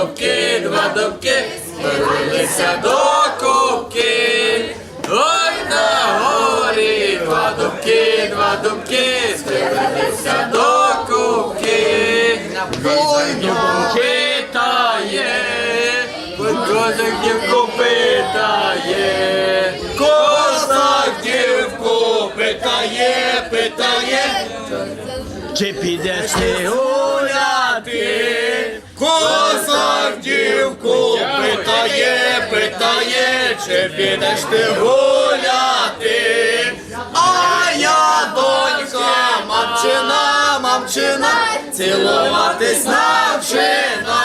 дубки, два дубки, збилися до кубки. Ой, на горі, два дубки, два дубки, збилися до кубки. Ой, дубку питає, козак дівку питає, козак дівку питає, питає. Чи підеш ти гуляти? Козак дівку питає, питає, чи підеш ти гуляти? А я донька, мамчина, мамчина, цілуватись навчина.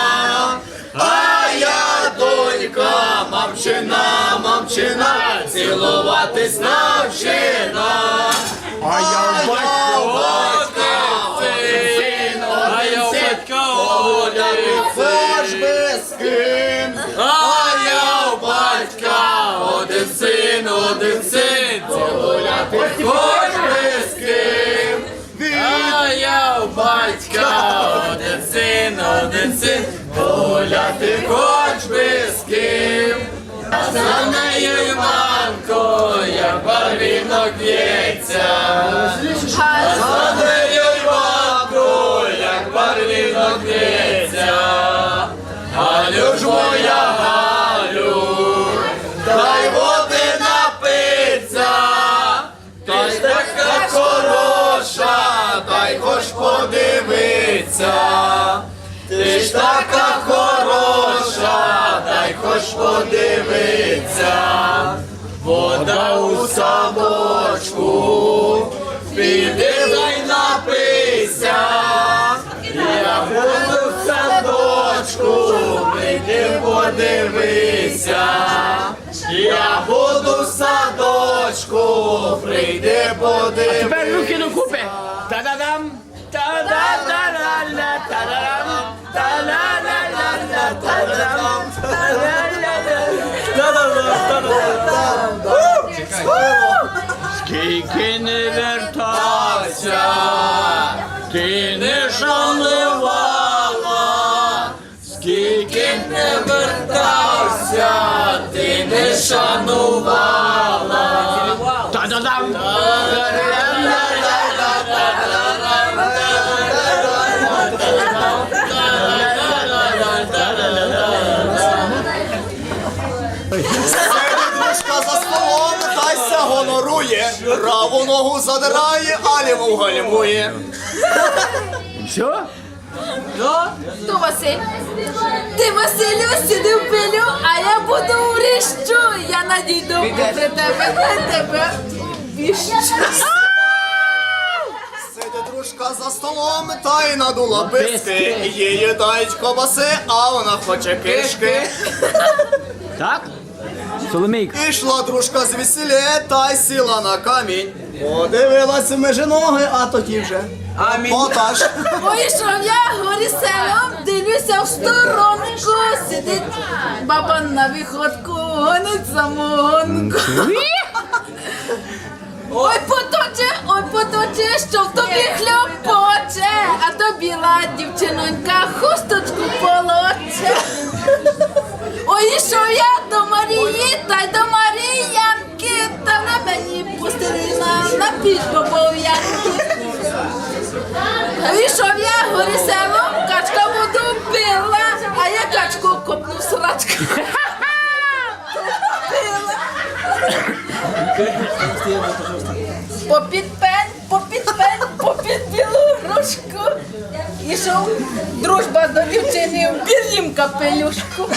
А я донька, мамчина, мамчина, цілуватись навчина. А я батька, син, один син, гуляти хоч би з ким. За нею манко, як барвінок б'ється. За нею манко, як барвінок в'ється, ж моя ж така хороша, дай хоч подивиться. Вода у садочку, піди дай напийся. Я буду в садочку, піди подивися. Я буду в садочку, прийди подивися. Тепер руки докупи. Та-да-дам. Та-да-дам. Скільки не вертався, ти не шанувала, скільки не вертався, ти не шанувала. Дружка за столом, тайся гонорує, праву ногу задирає, а ліву гальмує. Що? Хто Василь? Ти Василю сиди в пилю, а я буду у ріщу. Я надійду при тебе на тебе. Віщу. Сиде дружка за столом, та й надула писки. Її дають ковбаси, а вона хоче кишки. Так? Соломійка. Ішла дружка з весілля, та й сіла на камінь. Подивилася межі ноги, а тоді вже. Амінь. Отаж. Вийшов я горі селом, дивлюся в сторонку. Сидить баба на виходку, гонить самогонку. Ой, поточе, ой, поточе, що в тобі хлопоче, а то біла дівчинонька хусточку полоче. Ой, я до Марії, та й до Маріянки, та на мені пустили на, на піч бобов'янки. Вийшов я горі селом, качка воду пила, а я качку копнув срачку. Попід пень, попід пень, попід білу грушку. Ішов дружба до дівчини в білім капелюшку.